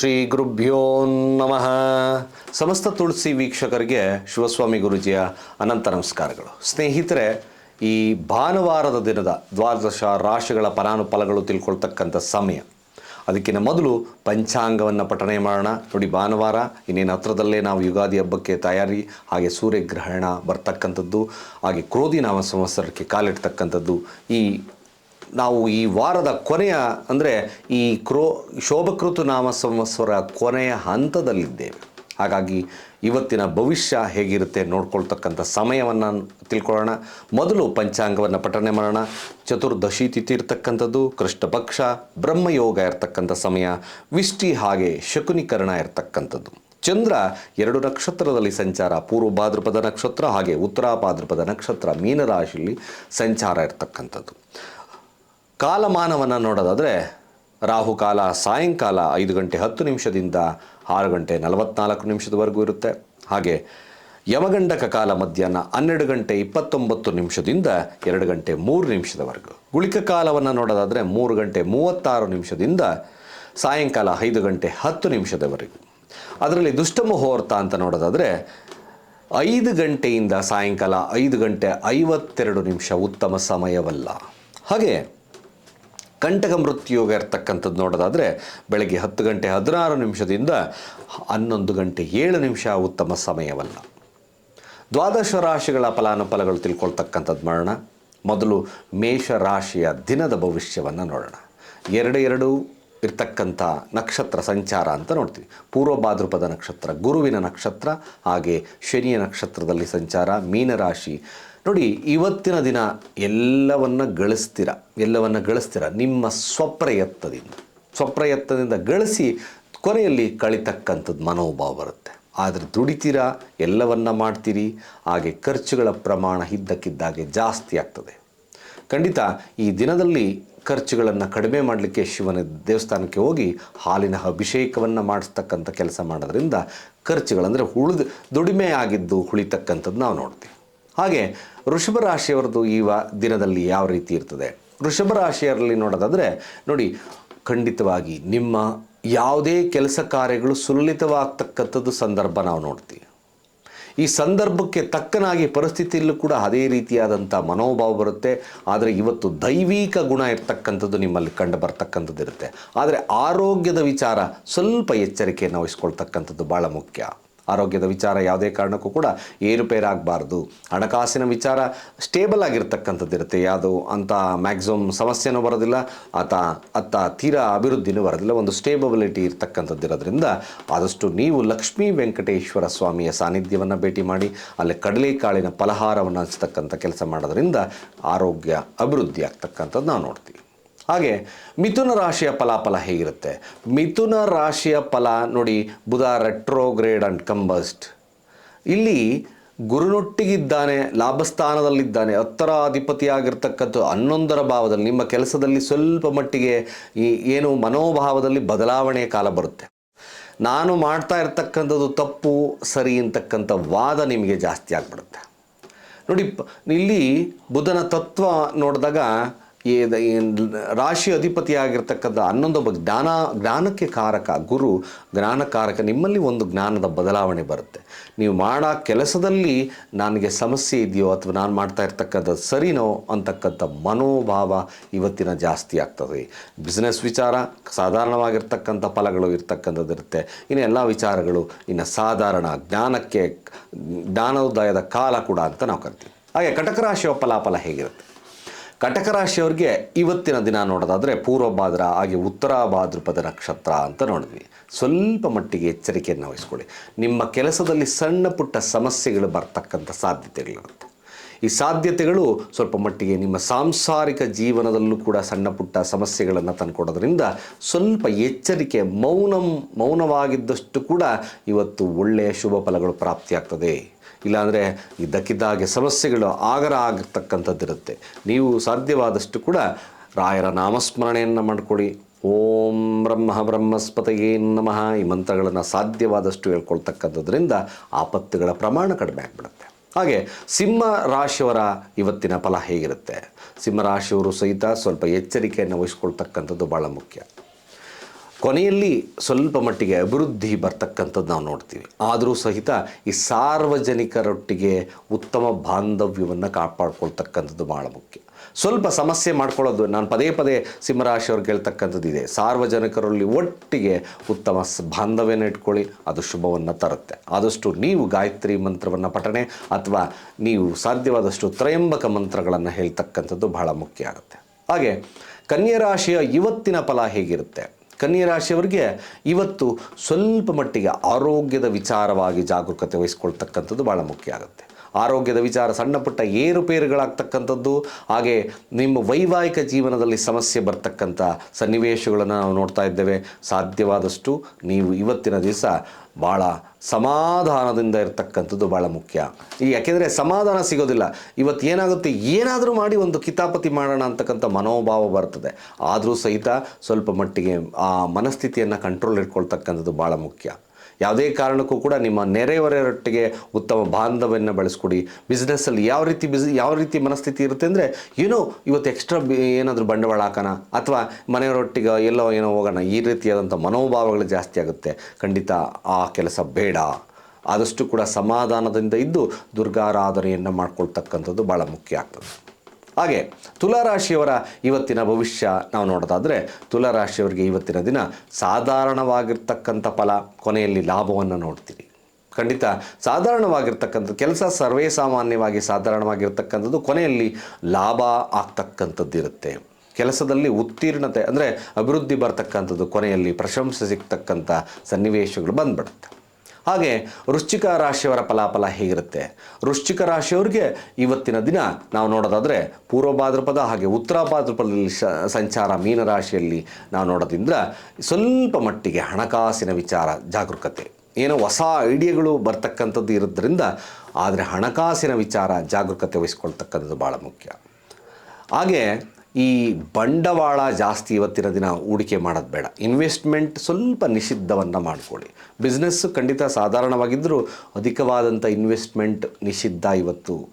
ಶ್ರೀ ಗುರುಭ್ಯೋ ನಮಃ. ಸಮಸ್ತ ತುಳಸಿ ವೀಕ್ಷಕರಿಗೆ ಶಿವಸ್ವಾಮಿ ಗುರುಜಿಯ ಅನಂತ ನಮಸ್ಕಾರಗಳು. ಸ್ನೇಹಿತರೆ, ಈ ಭಾನುವಾರದ ದಿನದ ದ್ವಾದಶ ರಾಶಿಗಳ ಫಲಾನುಫಲಗಳು ತಿಳ್ಕೊಳ್ತಕ್ಕಂಥ ಸಮಯ. ಅದಕ್ಕಿಂತ ಮೊದಲು ಪಂಚಾಂಗವನ್ನು ಪಠನೆ ಮಾಡೋಣ. ನೋಡಿ, ಭಾನುವಾರ ಇನ್ನೇನು ಹತ್ರದಲ್ಲೇ ನಾವು ಯುಗಾದಿ ಹಬ್ಬಕ್ಕೆ ತಯಾರಿ, ಹಾಗೆ ಸೂರ್ಯಗ್ರಹಣ ಬರ್ತಕ್ಕಂಥದ್ದು, ಹಾಗೆ ಕ್ರೋಧಿ ನಾಮ ಸಂವತ್ಸರಕ್ಕೆ ಕಾಲಿಡ್ತಕ್ಕಂಥದ್ದು ಈ ನಾವು ಈ ವಾರದ ಕೊನೆಯ, ಅಂದರೆ ಈ ಕ್ರೋ, ಶೋಭಕೃತು ನಾಮ ಸಂವತ್ಸರ ಕೊನೆಯ ಹಂತದಲ್ಲಿದ್ದೇವೆ. ಹಾಗಾಗಿ ಇವತ್ತಿನ ಭವಿಷ್ಯ ಹೇಗಿರುತ್ತೆ ನೋಡ್ಕೊಳ್ತಕ್ಕಂಥ ಸಮಯವನ್ನು ತಿಳ್ಕೊಳ್ಳೋಣ. ಮೊದಲು ಪಂಚಾಂಗವನ್ನು ಪಠನೆ ಮಾಡೋಣ. ಚತುರ್ದಶಿ ತಿಥಿ ಇರ್ತಕ್ಕಂಥದ್ದು ಕೃಷ್ಣ ಪಕ್ಷ ಬ್ರಹ್ಮಯೋಗ ಇರತಕ್ಕಂಥ ಸಮಯ ವಿಷ್ಟಿ ಹಾಗೆ ಶಕುನೀಕರಣ ಇರ್ತಕ್ಕಂಥದ್ದು. ಚಂದ್ರ ಎರಡು ನಕ್ಷತ್ರದಲ್ಲಿ ಸಂಚಾರ, ಪೂರ್ವ ಭಾದ್ರಪದ ನಕ್ಷತ್ರ ಹಾಗೆ ಉತ್ತರ ಭಾದ್ರಪದ ನಕ್ಷತ್ರ ಮೀನರಾಶಿಯಲ್ಲಿ ಸಂಚಾರ ಇರ್ತಕ್ಕಂಥದ್ದು. ಕಾಲಮಾನವನ್ನು ನೋಡೋದಾದರೆ ರಾಹುಕಾಲ ಸಾಯಂಕಾಲ ಐದು ಗಂಟೆ ಹತ್ತು ನಿಮಿಷದಿಂದ ಆರು ಗಂಟೆ ನಲವತ್ನಾಲ್ಕು ನಿಮಿಷದವರೆಗೂ ಇರುತ್ತೆ. ಹಾಗೆ ಯಮಗಂಡಕ ಕಾಲ ಮಧ್ಯಾಹ್ನ ಹನ್ನೆರಡು ಗಂಟೆ ಇಪ್ಪತ್ತೊಂಬತ್ತು ನಿಮಿಷದಿಂದ ಎರಡು ಗಂಟೆ ಮೂರು ನಿಮಿಷದವರೆಗೂ. ಗುಳಿಕ ಕಾಲವನ್ನು ನೋಡೋದಾದರೆ ಮೂರು ಗಂಟೆ ಮೂವತ್ತಾರು ನಿಮಿಷದಿಂದ ಸಾಯಂಕಾಲ ಐದು ಗಂಟೆ ಹತ್ತು ನಿಮಿಷದವರೆಗೂ. ಅದರಲ್ಲಿ ದುಷ್ಟ ಮುಹೂರ್ತ ಅಂತ ನೋಡೋದಾದರೆ ಐದು ಗಂಟೆಯಿಂದ ಸಾಯಂಕಾಲ ಐದು ಗಂಟೆ ಐವತ್ತೆರಡು ನಿಮಿಷ ಉತ್ತಮ ಸಮಯವಲ್ಲ. ಹಾಗೆ ಕಂಟಕ ಮೃತ್ಯುಯೋಗ ಇರ್ತಕ್ಕಂಥದ್ದು ನೋಡೋದಾದರೆ ಬೆಳಗ್ಗೆ ಹತ್ತು ಗಂಟೆ ಹದಿನಾರು ನಿಮಿಷದಿಂದ ಹನ್ನೊಂದು ಗಂಟೆ ಏಳು ನಿಮಿಷ ಉತ್ತಮ ಸಮಯವಲ್ಲ. ದ್ವಾದಶ ರಾಶಿಗಳ ಫಲಾನುಫಲಗಳು ತಿಳ್ಕೊಳ್ತಕ್ಕಂಥದ್ದು ಮಾಡೋಣ. ಮೊದಲು ಮೇಷ ರಾಶಿಯ ದಿನದ ಭವಿಷ್ಯವನ್ನು ನೋಡೋಣ. ಎರಡು ಎರಡು ಇರ್ತಕ್ಕಂಥ ನಕ್ಷತ್ರ ಸಂಚಾರ ಅಂತ ನೋಡ್ತೀವಿ. ಪೂರ್ವ ಭಾದ್ರಪದ ನಕ್ಷತ್ರ, ಗುರುವಿನ ನಕ್ಷತ್ರ, ಹಾಗೆ ಶನಿಯ ನಕ್ಷತ್ರದಲ್ಲಿ ಸಂಚಾರ, ಮೀನರಾಶಿ ನೋಡಿ, ಇವತ್ತಿನ ದಿನ ಎಲ್ಲವನ್ನ ಗಳಿಸ್ತೀರ ಎಲ್ಲವನ್ನ ಗಳಿಸ್ತೀರ? ನಿಮ್ಮ ಸ್ವಪ್ರಯತ್ನದಿಂದ. ಸ್ವಪ್ರಯತ್ನದಿಂದ ಗಳಿಸಿ ಕೊನೆಯಲ್ಲಿ ಕಳಿತಕ್ಕಂಥದ್ದು ಮನೋಭಾವ ಬರುತ್ತೆ. ಆದರೆ ದುಡಿತೀರಾ? ಎಲ್ಲವನ್ನ ಮಾಡ್ತೀರಿ? ಹಾಗೆ ಖರ್ಚುಗಳ ಪ್ರಮಾಣ ಇದ್ದಕ್ಕಿದ್ದಾಗೆ ಜಾಸ್ತಿ ಆಗ್ತದೆ. ಖಂಡಿತ ಈ ದಿನದಲ್ಲಿ ಖರ್ಚುಗಳನ್ನು ಕಡಿಮೆ ಮಾಡಲಿಕ್ಕೆ ಶಿವನ ದೇವಸ್ಥಾನಕ್ಕೆ ಹೋಗಿ ಹಾಲಿನ ಅಭಿಷೇಕವನ್ನು ಮಾಡಿಸ್ತಕ್ಕಂಥ ಕೆಲಸ ಮಾಡೋದ್ರಿಂದ ಖರ್ಚುಗಳಂದರೆ ಉಳಿದು ದುಡಿಮೆ ಆಗಿದ್ದು ಉಳಿತಕ್ಕಂಥದ್ದು ನಾವು ನೋಡ್ತೀವಿ. ಹಾಗೆ ವೃಷಭ ರಾಶಿಯವರದ್ದು ಈ ದಿನದಲ್ಲಿ ಯಾವ ರೀತಿ ಇರ್ತದೆ? ವೃಷಭ ರಾಶಿಯರಲ್ಲಿ ನೋಡೋದಾದರೆ, ನೋಡಿ, ಖಂಡಿತವಾಗಿ ನಿಮ್ಮ ಯಾವುದೇ ಕೆಲಸ ಕಾರ್ಯಗಳು ಸುಲಲಿತವಾಗ್ತಕ್ಕಂಥದ್ದು ಸಂದರ್ಭ ನಾವು ನೋಡ್ತೀವಿ. ಈ ಸಂದರ್ಭಕ್ಕೆ ತಕ್ಕನಾಗಿ ಪರಿಸ್ಥಿತಿಯಲ್ಲೂ ಕೂಡ ಅದೇ ರೀತಿಯಾದಂಥ ಮನೋಭಾವ ಬರುತ್ತೆ. ಆದರೆ ಇವತ್ತು ದೈವಿಕ ಗುಣ ಇರ್ತಕ್ಕಂಥದ್ದು ನಿಮ್ಮಲ್ಲಿ ಕಂಡು ಬರ್ತಕ್ಕಂಥದ್ದು ಇರುತ್ತೆ ಆದರೆ ಆರೋಗ್ಯದ ವಿಚಾರ ಸ್ವಲ್ಪ ಎಚ್ಚರಿಕೆಯನ್ನು ವಹಿಸ್ಕೊಳ್ತಕ್ಕಂಥದ್ದು ಭಾಳ ಮುಖ್ಯ. ಆರೋಗ್ಯದ ವಿಚಾರ ಯಾವುದೇ ಕಾರಣಕ್ಕೂ ಕೂಡ ಏರುಪೇರಾಗಬಾರ್ದು ಹಣಕಾಸಿನ ವಿಚಾರ ಸ್ಟೇಬಲ್ ಆಗಿರ್ತಕ್ಕಂಥದ್ದಿರುತ್ತೆ ಯಾವುದು ಅಂತ ಮ್ಯಾಕ್ಸಿಮಮ್ ಸಮಸ್ಯೆನೂ ಬರೋದಿಲ್ಲ, ಆತ, ಅತ್ತ ತೀರಾ ಅಭಿವೃದ್ಧಿನೂ ಬರೋದಿಲ್ಲ. ಒಂದು ಸ್ಟೇಬಲಿಟಿ ಇರ್ತಕ್ಕಂಥದ್ದು ಇರೋದ್ರಿಂದ ಆದಷ್ಟು ನೀವು ಲಕ್ಷ್ಮೀ ವೆಂಕಟೇಶ್ವರ ಸ್ವಾಮಿಯ ಸಾನ್ನಿಧ್ಯವನ್ನು ಭೇಟಿ ಮಾಡಿ, ಅಲ್ಲಿ ಕಡಲೆಕಾಳಿನ ಫಲಹಾರವನ್ನು ಹಂಚ್ತಕ್ಕಂಥ ಕೆಲಸ ಮಾಡೋದ್ರಿಂದ ಆರೋಗ್ಯ ಅಭಿವೃದ್ಧಿ ಆಗ್ತಕ್ಕಂಥದ್ದು ನಾವು ನೋಡ್ತೀವಿ. ಹಾಗೆ ಮಿಥುನ ರಾಶಿಯ ಫಲಾಫಲ ಹೇಗಿರುತ್ತೆ? ಮಿಥುನ ರಾಶಿಯ ಫಲ ನೋಡಿ ಬುಧ ರೆಟ್ರೋಗ್ರೇಡ್ ಅಂಡ್ ಕಂಬಸ್ಟ್ ಇಲ್ಲಿ ಗುರುನೊಟ್ಟಿಗಿದ್ದಾನೆ, ಲಾಭಸ್ಥಾನದಲ್ಲಿದ್ದಾನೆ ಹತ್ತರ ಅಧಿಪತಿಯಾಗಿರ್ತಕ್ಕಂಥ ಹನ್ನೊಂದರ ಭಾವದಲ್ಲಿ, ನಿಮ್ಮ ಕೆಲಸದಲ್ಲಿ ಸ್ವಲ್ಪ ಮಟ್ಟಿಗೆ ಈ ಏನು ಮನೋಭಾವದಲ್ಲಿ ಬದಲಾವಣೆಯ ಕಾಲ ಬರುತ್ತೆ. ನಾನು ಮಾಡ್ತಾ ಇರ್ತಕ್ಕಂಥದ್ದು ತಪ್ಪು, ಸರಿ ಅಂತಕ್ಕಂಥ ವಾದ ನಿಮಗೆ ಜಾಸ್ತಿ ಆಗಿಬಿಡುತ್ತೆ. ನೋಡಿ ಇಲ್ಲಿ ಬುಧನ ತತ್ವ ನೋಡಿದಾಗ ಈ ರಾಶಿ ಅಧಿಪತಿಯಾಗಿರ್ತಕ್ಕಂಥ ಹನ್ನೊಂದೊಬ್ಬ ಜ್ಞಾನ, ಜ್ಞಾನಕ್ಕೆ ಕಾರಕ, ಗುರು, ಜ್ಞಾನಕಾರಕ, ನಿಮ್ಮಲ್ಲಿ ಒಂದು ಜ್ಞಾನದ ಬದಲಾವಣೆ ಬರುತ್ತೆ. ನೀವು ಮಾಡೋ ಕೆಲಸದಲ್ಲಿ ನನಗೆ ಸಮಸ್ಯೆ ಇದೆಯೋ ಅಥವಾ ನಾನು ಮಾಡ್ತಾ ಇರ್ತಕ್ಕಂಥ ಸರಿನೋ ಅಂತಕ್ಕಂಥ ಮನೋಭಾವ ಇವತ್ತಿನ ಜಾಸ್ತಿ ಆಗ್ತದೆ. ಬಿಸ್ನೆಸ್ ವಿಚಾರ, ಸಾಧಾರಣವಾಗಿರ್ತಕ್ಕಂಥ ಫಲಗಳು ಇರ್ತಕ್ಕಂಥದ್ದಿರುತ್ತೆ ಇನ್ನು ಎಲ್ಲ ವಿಚಾರಗಳು ಇನ್ನು ಸಾಧಾರಣ ಜ್ಞಾನಕ್ಕೆ, ಜ್ಞಾನೋದಯದ ಕಾಲ ಕೂಡ ಅಂತ ನಾವು ಕರಿತೀವಿ. ಹಾಗೆ ಕಟಕ ರಾಶಿಯ ಫಲಾಫಲ ಹೇಗಿರುತ್ತೆ? ಕಟಕ ರಾಶಿಯವ್ರಿಗೆ ಇವತ್ತಿನ ದಿನ ನೋಡೋದಾದರೆ ಪೂರ್ವಭಾದ್ರ ಹಾಗೆ ಉತ್ತರ ಭಾದ್ರಪದ ನಕ್ಷತ್ರ ಅಂತ ನೋಡಿದ್ವಿ. ಸ್ವಲ್ಪ ಮಟ್ಟಿಗೆ ಎಚ್ಚರಿಕೆಯನ್ನು ವಹಿಸ್ಕೊಳ್ಳಿ. ನಿಮ್ಮ ಕೆಲಸದಲ್ಲಿ ಸಣ್ಣ ಪುಟ್ಟ ಸಮಸ್ಯೆಗಳು ಬರ್ತಕ್ಕಂಥ ಸಾಧ್ಯತೆಗಳಿರುತ್ತೆ. ಈ ಸಾಧ್ಯತೆಗಳು ಸ್ವಲ್ಪ ಮಟ್ಟಿಗೆ ನಿಮ್ಮ ಸಾಂಸಾರಿಕ ಜೀವನದಲ್ಲೂ ಕೂಡ ಸಣ್ಣ ಪುಟ್ಟ ಸಮಸ್ಯೆಗಳನ್ನು ತಂದುಕೊಡೋದ್ರಿಂದ ಸ್ವಲ್ಪ ಎಚ್ಚರಿಕೆ, ಮೌನಂ, ಮೌನವಾಗಿದ್ದಷ್ಟು ಕೂಡ ಇವತ್ತು ಒಳ್ಳೆಯ ಶುಭ ಫಲಗಳು ಪ್ರಾಪ್ತಿಯಾಗ್ತದೆ. ಇಲ್ಲಾಂದರೆ ಇದ್ದಕ್ಕಿದ್ದಾಗೆ ಸಮಸ್ಯೆಗಳು ಆಗರ ಆಗತಕ್ಕಂಥದ್ದಿರುತ್ತೆ. ನೀವು ಸಾಧ್ಯವಾದಷ್ಟು ಕೂಡ ರಾಯರ ನಾಮಸ್ಮರಣೆಯನ್ನು ಮಾಡಿಕೊಡಿ. ಓಂ ಬ್ರಹ್ಮ ಬ್ರಹ್ಮಸ್ಪತಯೇ ನಮಃ. ಈ ಮಂತ್ರಗಳನ್ನು ಸಾಧ್ಯವಾದಷ್ಟು ಹೇಳ್ಕೊಳ್ತಕ್ಕಂಥದ್ರಿಂದ ಆಪತ್ತುಗಳ ಪ್ರಮಾಣ ಕಡಿಮೆ ಆಗಿಬಿಡುತ್ತೆ. ಹಾಗೆ ಸಿಂಹ ರಾಶಿಯವರ ಇವತ್ತಿನ ಫಲ ಹೇಗಿರುತ್ತೆ? ಸಿಂಹರಾಶಿಯವರು ಸಹಿತ ಸ್ವಲ್ಪ ಎಚ್ಚರಿಕೆಯನ್ನು ವಹಿಸ್ಕೊಳ್ತಕ್ಕಂಥದ್ದು ಭಾಳ ಮುಖ್ಯ. ಕೊನೆಯಲ್ಲಿ ಸ್ವಲ್ಪ ಮಟ್ಟಿಗೆ ಅಭಿವೃದ್ಧಿ ಬರ್ತಕ್ಕಂಥದ್ದು ನಾವು ನೋಡ್ತೀವಿ. ಆದರೂ ಸಹಿತ ಈ ಸಾರ್ವಜನಿಕರೊಟ್ಟಿಗೆ ಉತ್ತಮ ಬಾಂಧವ್ಯವನ್ನು ಕಾಪಾಡ್ಕೊಳ್ತಕ್ಕಂಥದ್ದು ಭಾಳ ಮುಖ್ಯ. ಸ್ವಲ್ಪ ಸಮಸ್ಯೆ ಮಾಡ್ಕೊಳ್ಳೋದು, ನಾನು ಪದೇ ಪದೇ ಸಿಂಹರಾಶಿಯವ್ರಿಗೆ ಹೇಳ್ತಕ್ಕಂಥದ್ದು ಇದೆ. ಸಾರ್ವಜನಿಕರಲ್ಲಿ ಒಟ್ಟಿಗೆ ಉತ್ತಮ ಬಾಂಧವ್ಯನ ಇಟ್ಕೊಳ್ಳಿ, ಅದು ಶುಭವನ್ನು ತರುತ್ತೆ. ಆದಷ್ಟು ನೀವು ಗಾಯತ್ರಿ ಮಂತ್ರವನ್ನು ಪಠಣೆ ಅಥವಾ ನೀವು ಸಾಧ್ಯವಾದಷ್ಟು ತ್ರಯಂಬಕ ಮಂತ್ರಗಳನ್ನು ಹೇಳ್ತಕ್ಕಂಥದ್ದು ಬಹಳ ಮುಖ್ಯ ಆಗುತ್ತೆ. ಹಾಗೆ ಕನ್ಯರಾಶಿಯ ಇವತ್ತಿನ ಫಲ ಹೇಗಿರುತ್ತೆ? ಕನ್ಯಾ ರಾಶಿಯವರಿಗೆ ಇವತ್ತು ಸ್ವಲ್ಪ ಮಟ್ಟಿಗೆ ಆರೋಗ್ಯದ ವಿಚಾರವಾಗಿ ಜಾಗರೂಕತೆ ವಹಿಸ್ಕೊಳ್ತಕ್ಕಂಥದ್ದು ಭಾಳ ಮುಖ್ಯ ಆಗುತ್ತೆ. ಆರೋಗ್ಯದ ವಿಚಾರ ಸಣ್ಣ ಪುಟ್ಟ ಏರುಪೇರುಗಳಾಗ್ತಕ್ಕಂಥದ್ದು ಹಾಗೆ ನಿಮ್ಮ ವೈವಾಹಿಕ ಜೀವನದಲ್ಲಿ ಸಮಸ್ಯೆ ಬರ್ತಕ್ಕಂಥ ಸನ್ನಿವೇಶಗಳನ್ನು ನಾವು ನೋಡ್ತಾ ಇದ್ದೇವೆ. ಸಾಧ್ಯವಾದಷ್ಟು ನೀವು ಇವತ್ತಿನ ದಿವಸ ಭಾಳ ಸಮಾಧಾನದಿಂದ ಇರತಕ್ಕಂಥದ್ದು ಭಾಳ ಮುಖ್ಯ. ಈ ಯಾಕೆಂದರೆ ಸಮಾಧಾನ ಸಿಗೋದಿಲ್ಲ. ಇವತ್ತು ಏನಾಗುತ್ತೆ? ಏನಾದರೂ ಮಾಡಿ ಒಂದು ಕಿತಾಪತಿ ಮಾಡೋಣ ಅಂತಕ್ಕಂಥ ಮನೋಭಾವ ಬರ್ತದೆ. ಆದರೂ ಸಹಿತ ಸ್ವಲ್ಪ ಮಟ್ಟಿಗೆ ಆ ಮನಸ್ಥಿತಿಯನ್ನು ಕಂಟ್ರೋಲ್ ಇಟ್ಕೊಳ್ತಕ್ಕಂಥದ್ದು ಭಾಳ ಮುಖ್ಯ. ಯಾವುದೇ ಕಾರಣಕ್ಕೂ ಕೂಡ ನಿಮ್ಮ ನೆರೆಯವರೊಟ್ಟಿಗೆ ಉತ್ತಮ ಬಾಂಧವ್ಯವನ್ನು ಬೆಳೆಸ್ಕೊಡಿ. ಬಿಸ್ನೆಸ್ಸಲ್ಲಿ ಯಾವ ರೀತಿ ಬಿಸ್ ಯಾವ ರೀತಿ ಮನಸ್ಥಿತಿ ಇರುತ್ತೆ ಅಂದರೆ ಏನೋ ಇವತ್ತು ಎಕ್ಸ್ಟ್ರಾ ಏನಾದರೂ ಬಂಡವಾಳ ಹಾಕೋಣ, ಅಥವಾ ಮನೆಯವರೊಟ್ಟಿಗೆ ಎಲ್ಲೋ ಏನೋ ಹೋಗೋಣ, ಈ ರೀತಿಯಾದಂಥ ಮನೋಭಾವಗಳು ಜಾಸ್ತಿ ಆಗುತ್ತೆ. ಖಂಡಿತ ಆ ಕೆಲಸ ಬೇಡ. ಆದಷ್ಟು ಕೂಡ ಸಮಾಧಾನದಿಂದ ಇದ್ದು ದುರ್ಗಾರಾಧನೆಯನ್ನು ಮಾಡ್ಕೊಳ್ತಕ್ಕಂಥದ್ದು ಭಾಳ ಮುಖ್ಯ ಆಗ್ತದೆ. ಹಾಗೆ ತುಲಾರಾಶಿಯವರ ಇವತ್ತಿನ ಭವಿಷ್ಯ ನಾವು ನೋಡೋದಾದರೆ ತುಲಾರಾಶಿಯವರಿಗೆ ಇವತ್ತಿನ ದಿನ ಸಾಧಾರಣವಾಗಿರ್ತಕ್ಕಂಥ ಫಲ, ಕೊನೆಯಲ್ಲಿ ಲಾಭವನ್ನು ನೋಡ್ತೀರಿ ಖಂಡಿತ ಸಾಧಾರಣವಾಗಿರ್ತಕ್ಕಂಥ ಕೆಲಸ ಸರ್ವೇ ಸಾಮಾನ್ಯವಾಗಿ ಸಾಧಾರಣವಾಗಿರ್ತಕ್ಕಂಥದ್ದು ಕೊನೆಯಲ್ಲಿ ಲಾಭ ಆಗ್ತಕ್ಕಂಥದ್ದು ಇರುತ್ತೆ. ಕೆಲಸದಲ್ಲಿ ಉತ್ತೀರ್ಣತೆ ಅಂದರೆ ಅಭಿವೃದ್ಧಿ ಬರ್ತಕ್ಕಂಥದ್ದು ಕೊನೆಯಲ್ಲಿ ಪ್ರಶಂಸೆ ಸಿಗ್ತಕ್ಕಂಥ ಸನ್ನಿವೇಶಗಳು ಬಂದ್ಬಿಡುತ್ತೆ. ಹಾಗೆ ವೃಶ್ಚಿಕ ರಾಶಿಯವರ ಫಲಾಫಲ ಹೇಗಿರುತ್ತೆ? ವೃಶ್ಚಿಕ ರಾಶಿಯವರಿಗೆ ಇವತ್ತಿನ ದಿನ ನಾವು ನೋಡೋದಾದರೆ ಪೂರ್ವ ಭಾದ್ರಪದ ಹಾಗೆ ಉತ್ತರ ಭಾದ್ರಪದದಲ್ಲಿ ಶ, ಸಂಚಾರ ಮೀನರಾಶಿಯಲ್ಲಿ ನಾವು ನೋಡೋದ್ರಿಂದ ಸ್ವಲ್ಪ ಮಟ್ಟಿಗೆ ಹಣಕಾಸಿನ ವಿಚಾರ ಜಾಗರೂಕತೆ. ಏನೋ ಹೊಸ ಐಡಿಯಾಗಳು ಬರ್ತಕ್ಕಂಥದ್ದು ಇರೋದ್ರಿಂದ ಆದರೆ ಹಣಕಾಸಿನ ವಿಚಾರ ಜಾಗರೂಕತೆ ವಹಿಸ್ಕೊಳ್ತಕ್ಕಂಥದ್ದು ಭಾಳ ಮುಖ್ಯ. ಹಾಗೆ ಈ ಬಂಡವಾಳ ಜಾಸ್ತಿ ಇವತ್ತಿನ ದಿನ ಹೂಡಿಕೆ ಮಾಡೋದು ಬೇಡ. ಇನ್ವೆಸ್ಟ್ಮೆಂಟ್ ಸ್ವಲ್ಪ ನಿಷಿದ್ಧವನ್ನು ಮಾಡಿಕೊಳ್ಳಿ. ಬಿಸ್ನೆಸ್ಸು ಖಂಡಿತ ಸಾಧಾರಣವಾಗಿದ್ದರೂ ಅಧಿಕವಾದಂಥ ಇನ್ವೆಸ್ಟ್ಮೆಂಟ್ ನಿಷಿದ್ಧ ಇವತ್ತು.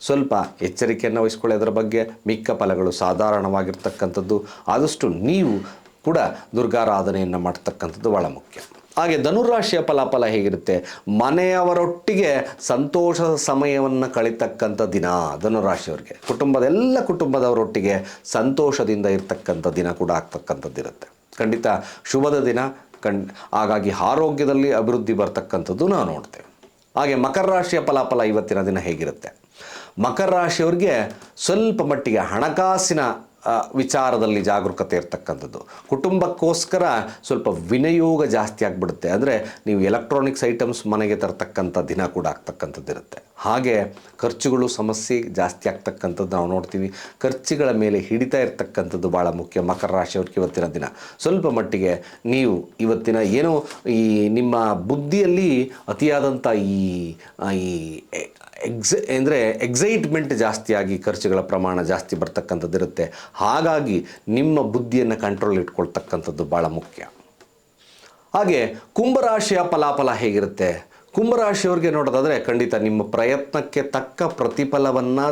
ಸ್ವಲ್ಪ ಎಚ್ಚರಿಕೆಯನ್ನು ವಹಿಸ್ಕೊಳ್ಳಿ ಅದರ ಬಗ್ಗೆ. ಮಿಕ್ಕ ಫಲಗಳು ಸಾಧಾರಣವಾಗಿರ್ತಕ್ಕಂಥದ್ದು. ಆದಷ್ಟು ನೀವು ಕೂಡ ದುರ್ಗಾರಾಧನೆಯನ್ನು ಮಾಡ್ತಕ್ಕಂಥದ್ದು ಭಾಳ ಮುಖ್ಯ. ಹಾಗೆ ಧನುರಾಶಿಯ ಫಲಾಫಲ ಹೇಗಿರುತ್ತೆ? ಮನೆಯವರೊಟ್ಟಿಗೆ ಸಂತೋಷದ ಸಮಯವನ್ನು ಕಳಿತಕ್ಕಂಥ ದಿನ ಧನುರಾಶಿಯವರಿಗೆ. ಕುಟುಂಬದ ಎಲ್ಲ ಕುಟುಂಬದವರೊಟ್ಟಿಗೆ ಸಂತೋಷದಿಂದ ಇರ್ತಕ್ಕಂಥ ದಿನ ಕೂಡ ಆಗ್ತಕ್ಕಂಥದ್ದಿರುತ್ತೆ ಖಂಡಿತ ಶುಭದ ದಿನ ಕಣ್ ಹಾಗಾಗಿ ಆರೋಗ್ಯದಲ್ಲಿ ಅಭಿವೃದ್ಧಿ ಬರ್ತಕ್ಕಂಥದ್ದು ನಾವು ನೋಡ್ತೇವೆ. ಹಾಗೆ ಮಕರ ರಾಶಿಯ ಫಲಾಫಲ ಇವತ್ತಿನ ದಿನ ಹೇಗಿರುತ್ತೆ? ಮಕರ ರಾಶಿಯವ್ರಿಗೆ ಸ್ವಲ್ಪ ಮಟ್ಟಿಗೆ ಹಣಕಾಸಿನ ವಿಚಾರದಲ್ಲಿ ಜಾಗರೂಕತೆ ಇರ್ತಕ್ಕಂಥದ್ದು. ಕುಟುಂಬಕ್ಕೋಸ್ಕರ ಸ್ವಲ್ಪ ವಿನಿಯೋಗ ಜಾಸ್ತಿ ಆಗಿಬಿಡುತ್ತೆ. ಅಂದರೆ ನೀವು ಎಲೆಕ್ಟ್ರಾನಿಕ್ಸ್ ಐಟಮ್ಸ್ ಮನೆಗೆ ತರ್ತಕ್ಕಂಥ ದಿನ ಕೂಡ ಆಗ್ತಕ್ಕಂಥದ್ದು ಇರುತ್ತೆ. ಹಾಗೆ ಖರ್ಚುಗಳು ಸಮಸ್ಯೆ ಜಾಸ್ತಿ ಆಗ್ತಕ್ಕಂಥದ್ದು ನಾವು ನೋಡ್ತೀವಿ. ಖರ್ಚುಗಳ ಮೇಲೆ ಹಿಡಿತಾ ಇರ್ತಕ್ಕಂಥದ್ದು ಭಾಳ ಮುಖ್ಯ. ಮಕರ ರಾಶಿಯವ್ರಿಗೆ ಇವತ್ತಿನ ದಿನ. ಸ್ವಲ್ಪ ಮಟ್ಟಿಗೆ ನೀವು ಇವತ್ತಿನ ಏನೋ ಈ ನಿಮ್ಮ ಬುದ್ಧಿಯಲ್ಲಿ ಅತಿಯಾದಂಥ ಈ ಈ ಎಕ್ಸ್ ಅಂದರೆ ಎಕ್ಸೈಟ್ಮೆಂಟ್ ಜಾಸ್ತಿಯಾಗಿ ಖರ್ಚುಗಳ ಪ್ರಮಾಣ ಜಾಸ್ತಿ ಬರ್ತಕ್ಕಂಥದ್ದು ಇರುತ್ತೆ. ಹಾಗಾಗಿ ನಿಮ್ಮ ಬುದ್ಧಿಯನ್ನು ಕಂಟ್ರೋಲ್ ಇಟ್ಕೊಳ್ತಕ್ಕಂಥದ್ದು ಭಾಳ ಮುಖ್ಯ. ಹಾಗೆ ಕುಂಭರಾಶಿಯ ಫಲಾಫಲ ಹೇಗಿರುತ್ತೆ? ಕುಂಭರಾಶಿಯವ್ರಿಗೆ ನೋಡೋದಾದರೆ ಖಂಡಿತ ನಿಮ್ಮ ಪ್ರಯತ್ನಕ್ಕೆ ತಕ್ಕ ಪ್ರತಿಫಲವನ್ನು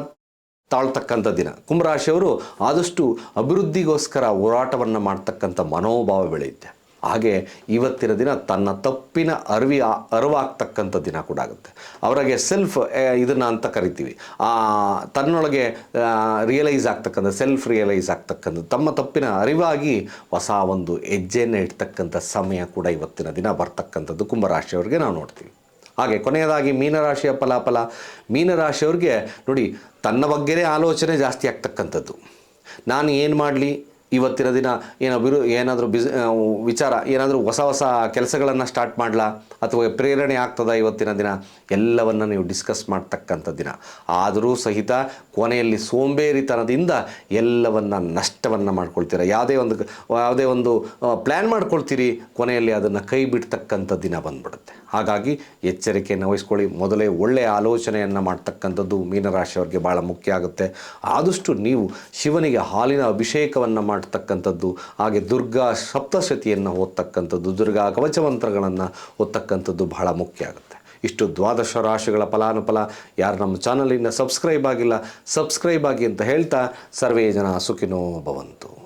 ತಾಳ್ತಕ್ಕಂಥ ದಿನ. ಕುಂಭರಾಶಿಯವರು ಆದಷ್ಟು ಅಭಿವೃದ್ಧಿಗೋಸ್ಕರ ಹೋರಾಟವನ್ನು ಮಾಡ್ತಕ್ಕಂಥ ಮನೋಭಾವ ಬೆಳೆಯುತ್ತೆ. ಹಾಗೆ ಇವತ್ತಿನ ದಿನ ತನ್ನ ತಪ್ಪಿನ ಅರಿವಿ, ಅರಿವಾಗ್ತಕ್ಕಂಥ ದಿನ ಕೂಡ ಆಗುತ್ತೆ. ಅವರಿಗೆ ಸೆಲ್ಫ್ ಇದನ್ನು ಅಂತ ಕರಿತೀವಿ. ತನ್ನೊಳಗೆ ರಿಯಲೈಸ್ ಆಗ್ತಕ್ಕಂಥ ಸೆಲ್ಫ್ ರಿಯಲೈಸ್ ಆಗ್ತಕ್ಕಂಥ, ತಮ್ಮ ತಪ್ಪಿನ ಅರಿವಾಗಿ ಹೊಸ ಒಂದು ಹೆಜ್ಜೆಯನ್ನು ಇಡ್ತಕ್ಕಂಥ ಸಮಯ ಕೂಡ ಇವತ್ತಿನ ದಿನ ಬರ್ತಕ್ಕಂಥದ್ದು ಕುಂಭರಾಶಿಯವರಿಗೆ ನಾವು ನೋಡ್ತೀವಿ. ಹಾಗೆ ಕೊನೆಯದಾಗಿ ಮೀನರಾಶಿಯ ಫಲಾಫಲ. ಮೀನರಾಶಿಯವ್ರಿಗೆ ನೋಡಿ, ತನ್ನ ಬಗ್ಗೆನೇ ಆಲೋಚನೆ ಜಾಸ್ತಿ ಆಗ್ತಕ್ಕಂಥದ್ದು. ನಾನು ಏನು ಮಾಡಲಿ? ಇವತ್ತಿನ ದಿನ ಏನೋ ಬಿರು ಏನಾದರೂ ಬಿಸ್ ವಿಚಾರ, ಏನಾದರೂ ಹೊಸ ಹೊಸ ಕೆಲಸಗಳನ್ನು ಸ್ಟಾರ್ಟ್ ಮಾಡಲಾ? ಅಥವಾ ಪ್ರೇರಣೆ ಆಗ್ತದ ಇವತ್ತಿನ ದಿನ? ಎಲ್ಲವನ್ನು ನೀವು ಡಿಸ್ಕಸ್ ಮಾಡ್ತಕ್ಕಂಥ ದಿನ. ಆದರೂ ಸಹಿತ ಕೊನೆಯಲ್ಲಿ ಸೋಂಬೇರಿತನದಿಂದ ಎಲ್ಲವನ್ನು ನಷ್ಟವನ್ನು ಮಾಡ್ಕೊಳ್ತೀರ? ಯಾವುದೇ ಒಂದು ಯಾವುದೇ ಒಂದು ಪ್ಲ್ಯಾನ್ ಮಾಡ್ಕೊಳ್ತೀರಿ, ಕೊನೆಯಲ್ಲಿ ಅದನ್ನು ಕೈ ಬಿಡ್ತಕ್ಕಂಥ ದಿನ ಬಂದ್ಬಿಡುತ್ತೆ. ಹಾಗಾಗಿ ಎಚ್ಚರಿಕೆಯನ್ನು ವಹಿಸ್ಕೊಳ್ಳಿ. ಮೊದಲೇ ಒಳ್ಳೆಯ ಆಲೋಚನೆಯನ್ನು ಮಾಡ್ತಕ್ಕಂಥದ್ದು ಮೀನರಾಶಿಯವರಿಗೆ ಭಾಳ ಮುಖ್ಯ ಆಗುತ್ತೆ. ಆದಷ್ಟು ನೀವು ಶಿವನಿಗೆ ಹಾಲಿನ ಅಭಿಷೇಕವನ್ನು ಮಾಡ್ತಕ್ಕಂಥದ್ದು, ಹಾಗೆ ದುರ್ಗಾ ಸಪ್ತಶತಿಯನ್ನು ಓದ್ತಕ್ಕಂಥದ್ದು, ದುರ್ಗಾ ಕವಚಮಂತ್ರಗಳನ್ನು ಓದ್ತಕ್ಕಂಥದ್ದು ಬಹಳ ಮುಖ್ಯ ಆಗುತ್ತೆ. ಇಷ್ಟು ದ್ವಾದಶ ರಾಶಿಗಳ ಫಲಾನುಫಲ. ಯಾರು ನಮ್ಮ ಚಾನಲಿಂದ ಸಬ್ಸ್ಕ್ರೈಬ್ ಆಗಿಲ್ಲ, ಸಬ್ಸ್ಕ್ರೈಬ್ ಆಗಿ ಅಂತ ಹೇಳ್ತಾ ಸರ್ವೇ ಜನ ಸುಖಿನೋ ಭವಂತು.